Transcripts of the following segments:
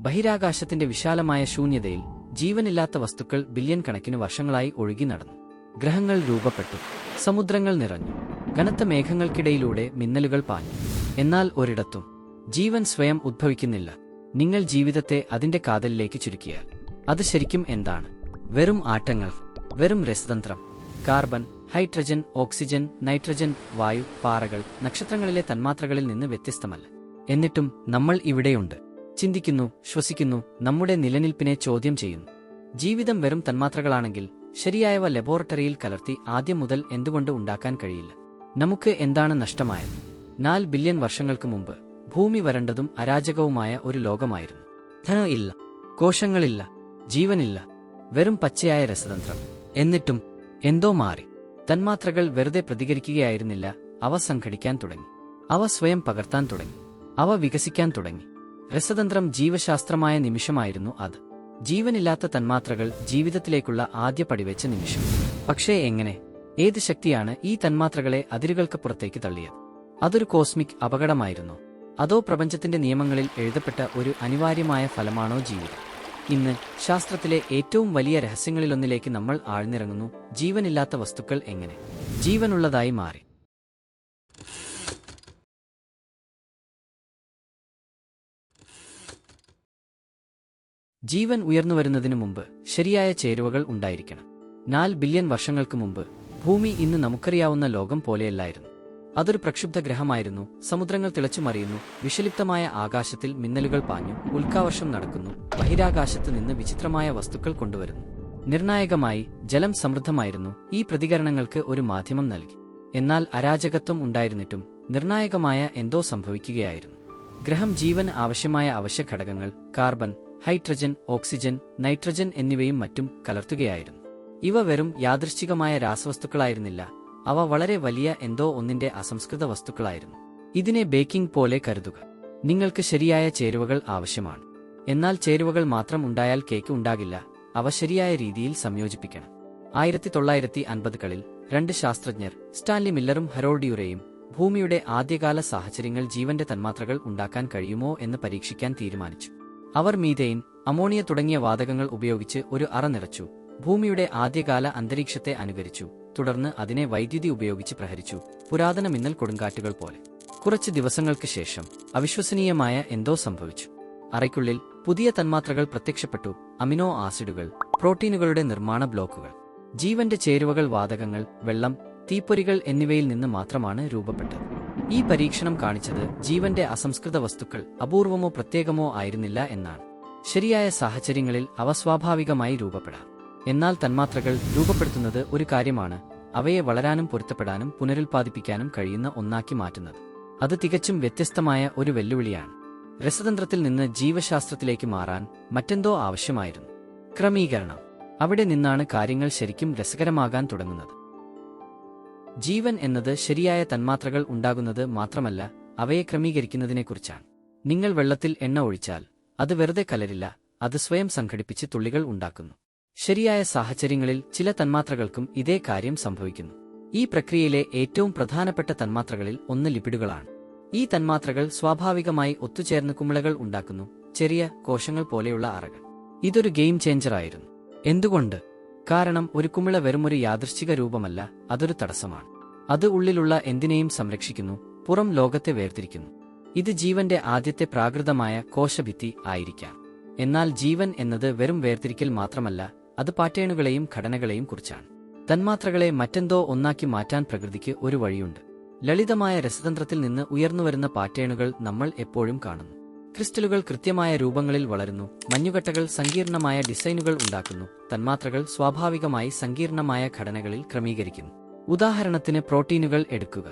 ബഹിരാകാശത്തിന്റെ വിശാലമായ ശൂന്യതയിൽ ജീവനില്ലാത്ത വസ്തുക്കൾ ബില്യൺ കണക്കിന് വർഷങ്ങളായി ഒഴുകി നടന്നു. ഗ്രഹങ്ങൾ രൂപപ്പെട്ടു. സമുദ്രങ്ങൾ നിറഞ്ഞു. കനത്ത മേഘങ്ങൾക്കിടയിലൂടെ മിന്നലുകൾ പാഞ്ഞു. എന്നാൽ ഒരിടത്തും ജീവൻ സ്വയം ഉദ്ഭവിക്കുന്നില്ല. നിങ്ങൾ ജീവിതത്തെ അതിന്റെ കാതലിലേക്ക് ചുരുക്കിയാൽ. അത് ശരിക്കും എന്താണ്? വെറും ആട്ടങ്ങൾ വെറും രസതന്ത്രം. കാർബൺ ഹൈഡ്രജൻ ഓക്സിജൻ നൈട്രജൻ വായു പാറകൾ നക്ഷത്രങ്ങളിലെ തന്മാത്രകളിൽ നിന്ന് വ്യത്യസ്തമല്ല. എന്നിട്ടും നമ്മൾ ഇവിടെയുണ്ട്. ചിന്തിക്കുന്നു ശ്വസിക്കുന്നു നമ്മുടെ നിലനിൽപ്പിനെ ചോദ്യം ചെയ്യുന്നു. ജീവിതം വെറും തന്മാത്രകളാണെങ്കിൽ ശരിയായവ ലബോറട്ടറിയിൽ കലർത്തി ആദ്യം മുതൽ എന്തുകൊണ്ട് ഉണ്ടാക്കാൻ കഴിയില്ല? നമുക്ക് എന്താണ് നഷ്ടമായത്? നാല് ബില്യൺ വർഷങ്ങൾക്ക് മുമ്പ് ഭൂമി വരണ്ടതും അരാജകവുമായ ഒരു ലോകമായിരുന്നു. ധനം ഇല്ല കോശങ്ങളില്ല ജീവനില്ല വെറും പച്ചയായ രസതന്ത്രം. എന്നിട്ടും എന്തോ മാറി. തന്മാത്രകൾ വെറുതെ പ്രതികരിക്കുകയായിരുന്നില്ല അവ സംഘടിക്കാൻ തുടങ്ങി. അവ സ്വയം പകർത്താൻ തുടങ്ങി. അവ വികസിക്കാൻ തുടങ്ങി. രസതന്ത്രം ജീവശാസ്ത്രമായ നിമിഷമായിരുന്നു അത്. ജീവനില്ലാത്ത തന്മാത്രകൾ ജീവിതത്തിലേക്കുള്ള ആദ്യ പടിവെച്ച നിമിഷം. പക്ഷേ എങ്ങനെ? ഏത് ശക്തിയാണ് ഈ തന്മാത്രകളെ അതിരുകൾക്ക് പുറത്തേക്ക് തള്ളിയത്? അതൊരു കോസ്മിക് അപകടമായിരുന്നു. അതോ പ്രപഞ്ചത്തിന്റെ നിയമങ്ങളിൽ എഴുതപ്പെട്ട ഒരു അനിവാര്യമായ ഫലമാണോ ജീവിതം? ഇന്ന് ശാസ്ത്രത്തിലെ ഏറ്റവും വലിയ രഹസ്യങ്ങളിലൊന്നിലേക്ക് നമ്മൾ ആഴ്ന്നിറങ്ങുന്നു ജീവനില്ലാത്ത വസ്തുക്കൾ എങ്ങനെ? ജീവനുള്ളതായി മാറി. ജീവൻ ഉയർന്നുവരുന്നതിനു മുമ്പ് ശരിയായ ചേരുവകൾ ഉണ്ടായിരിക്കണം. നാല് ബില്യൺ വർഷങ്ങൾക്ക് മുമ്പ് ഭൂമി ഇന്ന് നമുക്കറിയാവുന്ന ലോകം പോലെയല്ലായിരുന്നു. അതൊരു പ്രക്ഷുബ്ധ ഗ്രഹമായിരുന്നു സമുദ്രങ്ങൾ തിളച്ചുമറിയുന്നു വിഷലിപ്തമായ ആകാശത്തിൽ മിന്നലുകൾ പാഞ്ഞു ഉൽക്കാവർഷം നടക്കുന്നു ബഹിരാകാശത്ത് നിന്ന് വിചിത്രമായ വസ്തുക്കൾ കൊണ്ടുവരുന്നു. നിർണായകമായി ജലം സമൃദ്ധമായിരുന്നു ഈ പ്രതികരണങ്ങൾക്ക് ഒരു മാധ്യമം നൽകി. എന്നാൽ അരാജകത്വം ഉണ്ടായിരുന്നിട്ടും നിർണായകമായ എന്തോ സംഭവിക്കുകയായിരുന്നു. ഗ്രഹം ജീവൻ ആവശ്യമായ അവശ്യ ഘടകങ്ങൾ കാർബൺ ഹൈഡ്രജൻ ഓക്സിജൻ നൈട്രജൻ എന്നിവയും മറ്റും കലർത്തുകയായിരുന്നു. ഇവ വെറും യാദൃശ്ചികമായ രാസവസ്തുക്കളായിരുന്നില്ല. അവ വളരെ വലിയ എന്തോ ഒന്നിന്റെ അസംസ്കൃത വസ്തുക്കളായിരുന്നു. ഇതിനെ ബേക്കിംഗ് പോലെ കരുതുക. നിങ്ങൾക്ക് ശരിയായ ചേരുവകൾ ആവശ്യമാണ്. എന്നാൽ ചേരുവകൾ മാത്രം ഉണ്ടായാൽ കേക്ക് ഉണ്ടാകില്ല. അവ ശരിയായ രീതിയിൽ സംയോജിപ്പിക്കണം. ആയിരത്തി തൊള്ളായിരത്തി അൻപതുകളിൽ രണ്ട് ശാസ്ത്രജ്ഞർ സ്റ്റാൻലി മില്ലറും ഹെറോഡിയുറേയും ഭൂമിയുടെ ആദ്യകാല സാഹചര്യങ്ങൾ ജീവന്റെ തന്മാത്രകൾ ഉണ്ടാക്കാൻ കഴിയുമോ എന്ന് പരീക്ഷിക്കാൻ തീരുമാനിച്ചു. അവർ മീതെയിൻ അമോണിയ തുടങ്ങിയ വാതകങ്ങൾ ഉപയോഗിച്ച് ഒരു അറ നിറച്ചു. ഭൂമിയുടെ ആദ്യകാല അന്തരീക്ഷത്തെ അനുകരിച്ചു. തുടർന്ന് അതിനെ വൈദ്യുതി ഉപയോഗിച്ച് പ്രഹരിച്ചു. പുരാതന മിന്നൽ കൊടുങ്കാറ്റുകൾ പോലെ. കുറച്ച് ദിവസങ്ങൾക്ക് ശേഷം അവിശ്വസനീയമായ എന്തോ സംഭവിച്ചു. അറയ്ക്കുള്ളിൽ പുതിയ തന്മാത്രകൾ പ്രത്യക്ഷപ്പെട്ടു. അമിനോ ആസിഡുകൾ പ്രോട്ടീനുകളുടെ നിർമ്മാണ ബ്ലോക്കുകൾ. ജീവന്റെ ചേരുവകൾ വാതകങ്ങൾ വെള്ളം തീപ്പൊരികൾ എന്നിവയിൽ നിന്ന് മാത്രമാണ് രൂപപ്പെട്ടത്. ഈ പരീക്ഷണം കാണിച്ചത് ജീവന്റെ അസംസ്കൃത വസ്തുക്കൾ അപൂർവമോ പ്രത്യേകമോ ആയിരുന്നില്ല എന്നാണ്. ശരിയായ സാഹചര്യങ്ങളിൽ അവ സ്വാഭാവികമായി രൂപപ്പെടാം. എന്നാൽ തന്മാത്രകൾ രൂപപ്പെടുത്തുന്നത് ഒരു കാര്യമാണ് അവയെ വളരാനും പൊരുത്തപ്പെടാനും പുനരുൽപ്പാദിപ്പിക്കാനും കഴിയുന്ന ഒന്നാക്കി മാറ്റുന്നത്. അത് തികച്ചും വ്യത്യസ്തമായ ഒരു വെല്ലുവിളിയാണ്. രസതന്ത്രത്തിൽ നിന്ന് ജീവശാസ്ത്രത്തിലേക്ക് മാറാൻ മറ്റെന്തോ ആവശ്യമായിരുന്നു. ക്രമീകരണം. അവിടെ നിന്നാണ് കാര്യങ്ങൾ ശരിക്കും രസകരമാകാൻ തുടങ്ങുന്നത്. ജീവൻ എന്നത് ശരിയായ തന്മാത്രകൾ ഉണ്ടാകുന്നത് മാത്രമല്ല അവയെ ക്രമീകരിക്കുന്നതിനെക്കുറിച്ചാണ്. നിങ്ങൾ വെള്ളത്തിൽ എണ്ണ ഒഴിച്ചാൽ അത് വെറുതെ കലരില്ല അത് സ്വയം സംഘടിപ്പിച്ച് തുള്ളികൾ ഉണ്ടാക്കുന്നു. ശരിയായ സാഹചര്യങ്ങളിൽ ചില തന്മാത്രകൾക്കും ഇതേ കാര്യം സംഭവിക്കുന്നു. ഈ പ്രക്രിയയിലെ ഏറ്റവും പ്രധാനപ്പെട്ട തന്മാത്രകളിൽ ഒന്ന് ലിപിഡുകളാണ്. ഈ തന്മാത്രകൾ സ്വാഭാവികമായി ഒത്തുചേർന്ന് കുമിളകൾ ഉണ്ടാക്കുന്നു ചെറിയ കോശങ്ങൾ പോലെയുള്ള അറകൾ. ഇതൊരു ഗെയിം ചേഞ്ചറായിരുന്നു. എന്തുകൊണ്ട്? കാരണം ഒരു കുമിള വെറുമൊരു യാദൃശ്ചിക രൂപമല്ല അതൊരു തടസ്സമാണ്. അത് ഉള്ളിലുള്ള എന്തിനേയും സംരക്ഷിക്കുന്നു പുറം ലോകത്തെ വേർതിരിക്കുന്നു. ഇത് ജീവന്റെ ആദ്യത്തെ പ്രാകൃതമായ കോശഭിത്തി ആയിരിക്കാം. എന്നാൽ ജീവൻ എന്നത് വെറും വേർതിരിക്കൽ മാത്രമല്ല അത് പാറ്റേണുകളെയും ഘടനകളെയും കുറിച്ചാണ്. തന്മാത്രകളെ മറ്റെന്തോ ഒന്നാക്കി മാറ്റാൻ പ്രകൃതിക്ക് ഒരു വഴിയുണ്ട്. ലളിതമായ രസതന്ത്രത്തിൽ നിന്ന് ഉയർന്നുവരുന്ന പാറ്റേണുകൾ നമ്മൾ എപ്പോഴും കാണുന്നു. ക്രിസ്റ്റലുകൾ കൃത്യമായ രൂപങ്ങളിൽ വളരുന്നു. മഞ്ഞുകട്ടകൾ സങ്കീർണമായ ഡിസൈനുകൾ ഉണ്ടാക്കുന്നു. തന്മാത്രകൾ സ്വാഭാവികമായി സങ്കീർണമായ ഘടനകളിൽ ക്രമീകരിക്കുന്നു. ഉദാഹരണത്തിന് പ്രോട്ടീനുകൾ എടുക്കുക.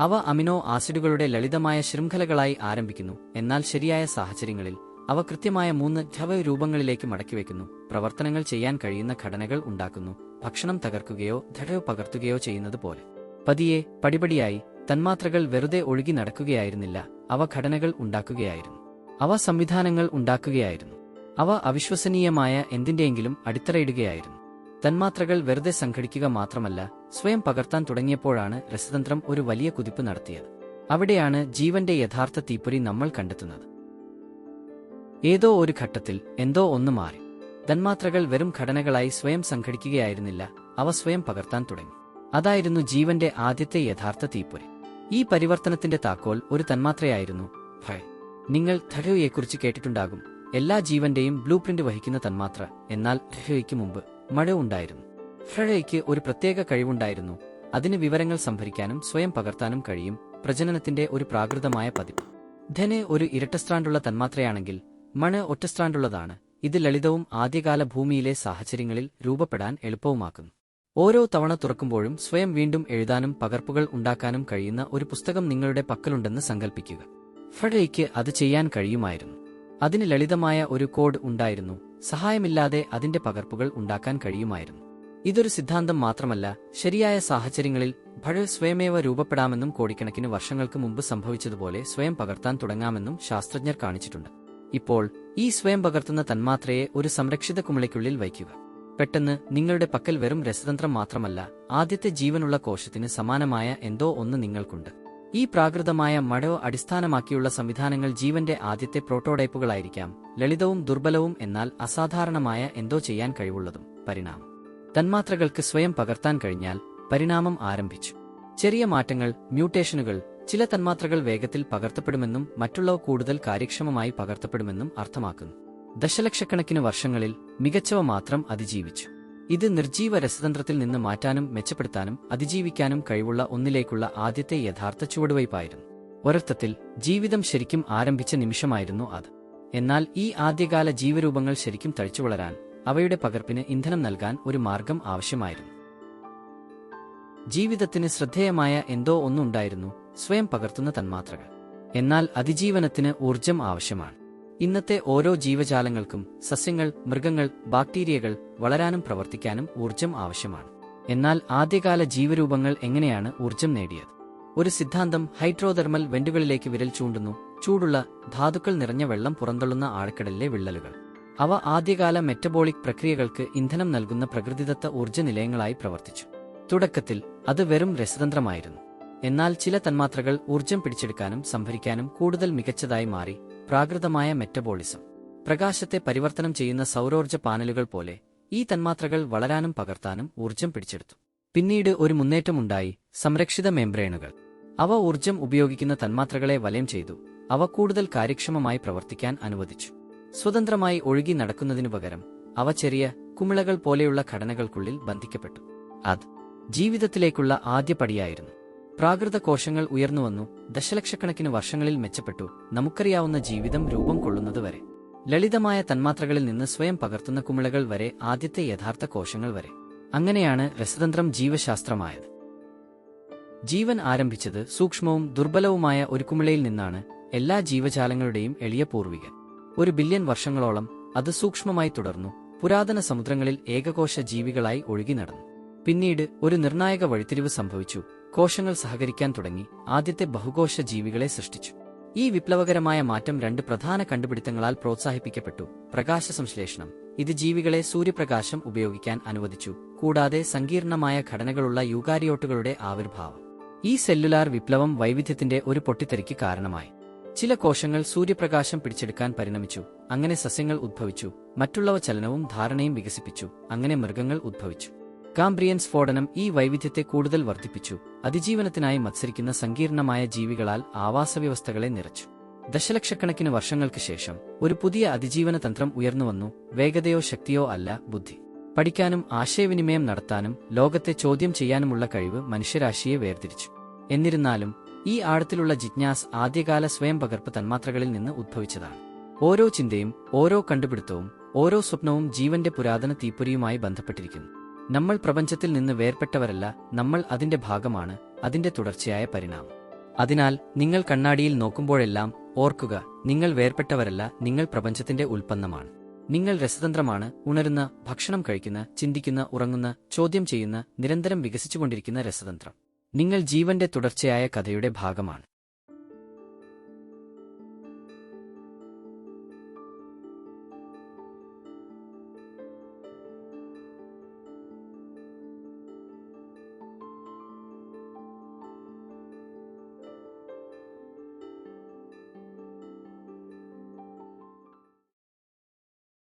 അവ അമിനോ ആസിഡുകളുടെ ലളിതമായ ശൃംഖലകളായി ആരംഭിക്കുന്നു. എന്നാൽ ശരിയായ സാഹചര്യങ്ങളിൽ അവ കൃത്യമായ മൂന്ന് ധവ രൂപങ്ങളിലേക്ക് മടക്കിവെക്കുന്നു പ്രവർത്തനങ്ങൾ ചെയ്യാൻ കഴിയുന്ന ഘടനകൾ ഉണ്ടാക്കുന്നു. ഭക്ഷണം തകർക്കുകയോ ധടവ് പകർത്തുകയോ ചെയ്യുന്നത് പോലെ. പതിയെ പടിപടിയായി തന്മാത്രകൾ വെറുതെ ഒഴുകി നടക്കുകയായിരുന്നില്ല. അവ ഘടനകൾ ഉണ്ടാക്കുകയായിരുന്നു. അവ സംവിധാനങ്ങൾ ഉണ്ടാക്കുകയായിരുന്നു. അവ അവിശ്വസനീയമായ എന്തിന്റെയെങ്കിലും അടിത്തറയിടുകയായിരുന്നു. തന്മാത്രകൾ വെറുതെ സംഘടിക്കുക മാത്രമല്ല സ്വയം പകർത്താൻ തുടങ്ങിയപ്പോഴാണ് രസതന്ത്രം ഒരു വലിയ കുതിപ്പ് നടത്തിയത്. അവിടെയാണ് ജീവന്റെ യഥാർത്ഥ തീപ്പൊരി നമ്മൾ കണ്ടെത്തുന്നത്. ഏതോ ഒരു ഘട്ടത്തിൽ എന്തോ ഒന്ന് മാറി. തന്മാത്രകൾ വെറും ഘടനകളായി സ്വയം സംഘടിക്കുകയായിരുന്നില്ല അവ സ്വയം പകർത്താൻ തുടങ്ങി. അതായിരുന്നു ജീവന്റെ ആദ്യത്തെ യഥാർത്ഥ തീപ്പൊരി. ഈ പരിവർത്തനത്തിന്റെ താക്കോൽ ഒരു തന്മാത്രയായിരുന്നു ഭയ. നിങ്ങൾ ധരയുയെക്കുറിച്ച് കേട്ടിട്ടുണ്ടാകും. എല്ലാ ജീവന്റെയും ബ്ലൂ പ്രിന്റ് വഹിക്കുന്ന തന്മാത്ര. എന്നാൽ ധരയ്ക്ക് മുമ്പ് മഴ ഉണ്ടായിരുന്നു. ഫ്രഴയ്ക്ക് ഒരു പ്രത്യേക കഴിവുണ്ടായിരുന്നു. അതിന് വിവരങ്ങൾ സംഭരിക്കാനും സ്വയം പകർത്താനും കഴിയും പ്രജനനത്തിന്റെ ഒരു പ്രാകൃതമായ പതിപ്പ്. ധനെ ഒരു ഇരട്ടസ്ട്രാൻഡുള്ള തന്മാത്രയാണെങ്കിൽ മണ് ഒറ്റസ്ട്രാൻഡുള്ളതാണ് ഇത് ലളിതവും ആദ്യകാല ഭൂമിയിലെ സാഹചര്യങ്ങളിൽ രൂപപ്പെടാൻ എളുപ്പവുമാക്കുന്നു. ഓരോ തവണ തുറക്കുമ്പോഴും സ്വയം വീണ്ടും എഴുതാനും പകർപ്പുകൾ ഉണ്ടാക്കാനും കഴിയുന്ന ഒരു പുസ്തകം നിങ്ങളുടെ പക്കലുണ്ടെന്ന് സങ്കൽപ്പിക്കുക. ഫഡയ്ക്ക് അത് ചെയ്യാൻ കഴിയുമായിരുന്നു. അതിന് ലളിതമായ ഒരു കോഡ് ഉണ്ടായിരുന്നു. സഹായമില്ലാതെ അതിന്റെ പകർപ്പുകൾ ഉണ്ടാക്കാൻ കഴിയുമായിരുന്നു. ഇതൊരു സിദ്ധാന്തം മാത്രമല്ല ശരിയായ സാഹചര്യങ്ങളിൽ ഭഴ സ്വയമേവ രൂപപ്പെടാമെന്നും കോടിക്കണക്കിന് വർഷങ്ങൾക്ക് മുമ്പ് സംഭവിച്ചതുപോലെ സ്വയം പകർത്താൻ തുടങ്ങാമെന്നും ശാസ്ത്രജ്ഞർ കാണിച്ചിട്ടുണ്ട്. ഇപ്പോൾ ഈ സ്വയം പകർത്തുന്ന തന്മാത്രയെ ഒരു സംരക്ഷിത കുമിളയ്ക്കുള്ളിൽ വയ്ക്കുക. പെട്ടെന്ന് നിങ്ങളുടെ പക്കൽ വെറും രസതന്ത്രം മാത്രമല്ല ആദ്യത്തെ ജീവനുള്ള കോശത്തിന് സമാനമായ എന്തോ ഒന്ന് നിങ്ങൾക്കുണ്ട്. ഈ പ്രാകൃതമായ മഴയോ അടിസ്ഥാനമാക്കിയുള്ള സംവിധാനങ്ങൾ ജീവന്റെ ആദ്യത്തെ പ്രോട്ടോടൈപ്പുകളായിരിക്കാം. ലളിതവും ദുർബലവും എന്നാൽ അസാധാരണമായ എന്തോ ചെയ്യാൻ കഴിവുള്ളതും പരിണാമം. തന്മാത്രകൾക്ക് സ്വയം പകർത്താൻ കഴിഞ്ഞാൽ പരിണാമം ആരംഭിച്ചു. ചെറിയ മാറ്റങ്ങൾ മ്യൂട്ടേഷനുകൾ ചില തന്മാത്രകൾ വേഗത്തിൽ പകർത്തപ്പെടുമെന്നും മറ്റുള്ളവ കൂടുതൽ കാര്യക്ഷമമായി പകർത്തപ്പെടുമെന്നും അർത്ഥമാക്കുന്നു. ദശലക്ഷക്കണക്കിന് വർഷങ്ങളിൽ മികച്ചവ മാത്രം അതിജീവിച്ചു. ഇത് നിർജീവ രസതന്ത്രത്തിൽ നിന്ന് മാറ്റാനും മെച്ചപ്പെടുത്താനും അതിജീവിക്കാനും കഴിവുള്ള ഒന്നിലേക്കുള്ള ആദ്യത്തെ യഥാർത്ഥ ചുവടുവയ്പായിരുന്നു. ഒരർത്ഥത്തിൽ ജീവിതം ശരിക്കും ആരംഭിച്ച നിമിഷമായിരുന്നു അത്. എന്നാൽ ഈ ആദ്യകാല ജീവരൂപങ്ങൾ ശരിക്കും തഴിച്ചു വളരാൻ അവയുടെ പകർപ്പിന് ഇന്ധനം നൽകാൻ ഒരു മാർഗം ആവശ്യമായിരുന്നു. ജീവിതത്തിന് ശ്രദ്ധേയമായ എന്തോ ഒന്നുണ്ടായിരുന്നു സ്വയം പകർത്തുന്ന തന്മാത്രകൾ. എന്നാൽ അതിജീവനത്തിന് ഊർജം ആവശ്യമാണ്. ഇന്നത്തെ ഓരോ ജീവജാലങ്ങൾക്കും സസ്യങ്ങൾ മൃഗങ്ങൾ ബാക്ടീരിയകൾ വളരാനും പ്രവർത്തിക്കാനും ഊർജം ആവശ്യമാണ്. എന്നാൽ ആദ്യകാല ജീവരൂപങ്ങൾ എങ്ങനെയാണ് ഊർജം നേടിയത്? ഒരു സിദ്ധാന്തം ഹൈഡ്രോതെർമൽ വെന്റുകളിലേക്ക് വിരൽ ചൂണ്ടുന്നു. ചൂടുള്ള ധാതുക്കൾ നിറഞ്ഞ വെള്ളം പുറന്തള്ളുന്ന ആഴക്കടലിലെ വിള്ളലുകൾ. അവ ആദ്യകാല മെറ്റബോളിക് പ്രക്രിയകൾക്ക് ഇന്ധനം നൽകുന്ന പ്രകൃതിദത്ത ഊർജ നിലയങ്ങളായി പ്രവർത്തിച്ചു. തുടക്കത്തിൽ അത് വെറും രസതന്ത്രമായിരുന്നു. എന്നാൽ ചില തന്മാത്രകൾ ഊർജം പിടിച്ചെടുക്കാനും സംഭരിക്കാനും കൂടുതൽ മികച്ചതായി മാറി പ്രാകൃതമായ മെറ്റബോളിസം. പ്രകാശത്തെ പരിവർത്തനം ചെയ്യുന്ന സൗരോർജ പാനലുകൾ പോലെ ഈ തന്മാത്രകൾ വളരാനും പകർത്താനും ഊർജം പിടിച്ചെടുത്തു. പിന്നീട് ഒരു മുന്നേറ്റമുണ്ടായി സംരക്ഷിത മെംബ്രേണുകൾ. അവ ഊർജം ഉപയോഗിക്കുന്ന തന്മാത്രകളെ വലയം ചെയ്തു അവ കൂടുതൽ കാര്യക്ഷമമായി പ്രവർത്തിക്കാൻ അനുവദിച്ചു. സ്വതന്ത്രമായി ഒഴുകി നടക്കുന്നതിനു പകരം അവ ചെറിയ കുമിളകൾ പോലെയുള്ള ഘടനകൾക്കുള്ളിൽ ബന്ധിക്കപ്പെട്ടു. അത് ജീവിതത്തിലേക്കുള്ള ആദ്യ പടിയായിരുന്നു. പ്രാകൃത കോശങ്ങൾ ഉയർന്നുവന്നു ദശലക്ഷക്കണക്കിന് വർഷങ്ങളിൽ മെച്ചപ്പെട്ടു. നമുക്കറിയാവുന്ന ജീവിതം രൂപം കൊള്ളുന്നതുവരെ ലളിതമായ തന്മാത്രകളിൽ നിന്ന് സ്വയം പകർത്തുന്ന കുമിളകൾ വരെ ആദ്യത്തെ യഥാർത്ഥ കോശങ്ങൾ വരെ. അങ്ങനെയാണ് രസതന്ത്രം ജീവശാസ്ത്രമായത്. ജീവൻ ആരംഭിച്ചത് സൂക്ഷ്മവും ദുർബലവുമായ ഒരു കുമിളയിൽ നിന്നാണ് എല്ലാ ജീവജാലങ്ങളുടെയും എളിയ പൂർവികൻ. ഒരു ബില്യൺ വർഷങ്ങളോളം അത് സൂക്ഷ്മമായി തുടർന്നു പുരാതന സമുദ്രങ്ങളിൽ ഏകകോശ ജീവികളായി ഒഴുകി നടന്നു. പിന്നീട് ഒരു നിർണായക വഴിത്തിരിവ് സംഭവിച്ചു കോശങ്ങൾ സഹകരിക്കാൻ തുടങ്ങി ആദ്യത്തെ ബഹുകോശ ജീവികളെ സൃഷ്ടിച്ചു. ഈ വിപ്ലവകരമായ മാറ്റം രണ്ട് പ്രധാന കണ്ടുപിടുത്തങ്ങളാൽ പ്രോത്സാഹിപ്പിക്കപ്പെട്ടു. പ്രകാശ സംശ്ലേഷണം. ഇത് ജീവികളെ സൂര്യപ്രകാശം ഉപയോഗിക്കാൻ അനുവദിച്ചു കൂടാതെ സങ്കീർണമായ ഘടനകളുള്ള യൂകാരിയോട്ടുകളുടെ ആവിർഭാവം. ഈ സെല്ലുലാർ വിപ്ലവം വൈവിധ്യത്തിന്റെ ഒരു പൊട്ടിത്തെറിക്ക് കാരണമായി. ചില കോശങ്ങൾ സൂര്യപ്രകാശം പിടിച്ചെടുക്കാൻ പരിണമിച്ചു അങ്ങനെ സസ്യങ്ങൾ ഉദ്ഭവിച്ചു മറ്റുള്ളവ ചലനവും ധാരണയും വികസിപ്പിച്ചു അങ്ങനെ മൃഗങ്ങൾ ഉദ്ഭവിച്ചു. കാംബ്രിയൻ സ്ഫോടനം ഈ വൈവിധ്യത്തെ കൂടുതൽ വർദ്ധിപ്പിച്ചു. അതിജീവനത്തിനായി മത്സരിക്കുന്ന സങ്കീർണമായ ജീവികളാൽ ആവാസവ്യവസ്ഥകളെ നിറച്ചു. ദശലക്ഷക്കണക്കിന് വർഷങ്ങൾക്ക് ശേഷം ഒരു പുതിയ അതിജീവന തന്ത്രം ഉയർന്നുവന്നു വേഗതയോ ശക്തിയോ അല്ല ബുദ്ധി. പഠിക്കാനും ആശയവിനിമയം നടത്താനും ലോകത്തെ ചോദ്യം ചെയ്യാനുമുള്ള കഴിവ് മനുഷ്യരാശിയെ വേർതിരിച്ചു. എന്നിരുന്നാലും ഈ ആഴത്തിലുള്ള ജിജ്ഞാസ് ആദ്യകാല സ്വയം പകർപ്പ് തന്മാത്രകളിൽ നിന്ന് ഉദ്ഭവിച്ചതാണ് ഓരോ ചിന്തയും ഓരോ കണ്ടുപിടുത്തവും ഓരോ സ്വപ്നവും ജീവന്റെ പുരാതന തീപ്പൊരിയുമായി ബന്ധപ്പെട്ടിരിക്കുന്നു. നമ്മൾ പ്രപഞ്ചത്തിൽ നിന്ന് വേർപെട്ടവരല്ല നമ്മൾ അതിന്റെ ഭാഗമാണ് അതിന്റെ തുടർച്ചയായ പരിണാമം. അതിനാൽ നിങ്ങൾ കണ്ണാടിയിൽ നോക്കുമ്പോഴെല്ലാം ഓർക്കുക നിങ്ങൾ വേർപെട്ടവരല്ല നിങ്ങൾ പ്രപഞ്ചത്തിന്റെ ഉൽപ്പന്നമാണ്. നിങ്ങൾ രസതന്ത്രമാണ് ഉണരുന്ന ഭക്ഷണം കഴിക്കുന്ന ചിന്തിക്കുന്ന ഉറങ്ങുന്ന ചോദ്യം ചെയ്യുന്ന നിരന്തരം വികസിച്ചുകൊണ്ടിരിക്കുന്ന രസതന്ത്രം. നിങ്ങൾ ജീവന്റെ തുടർച്ചയായ കഥയുടെ ഭാഗമാണ്.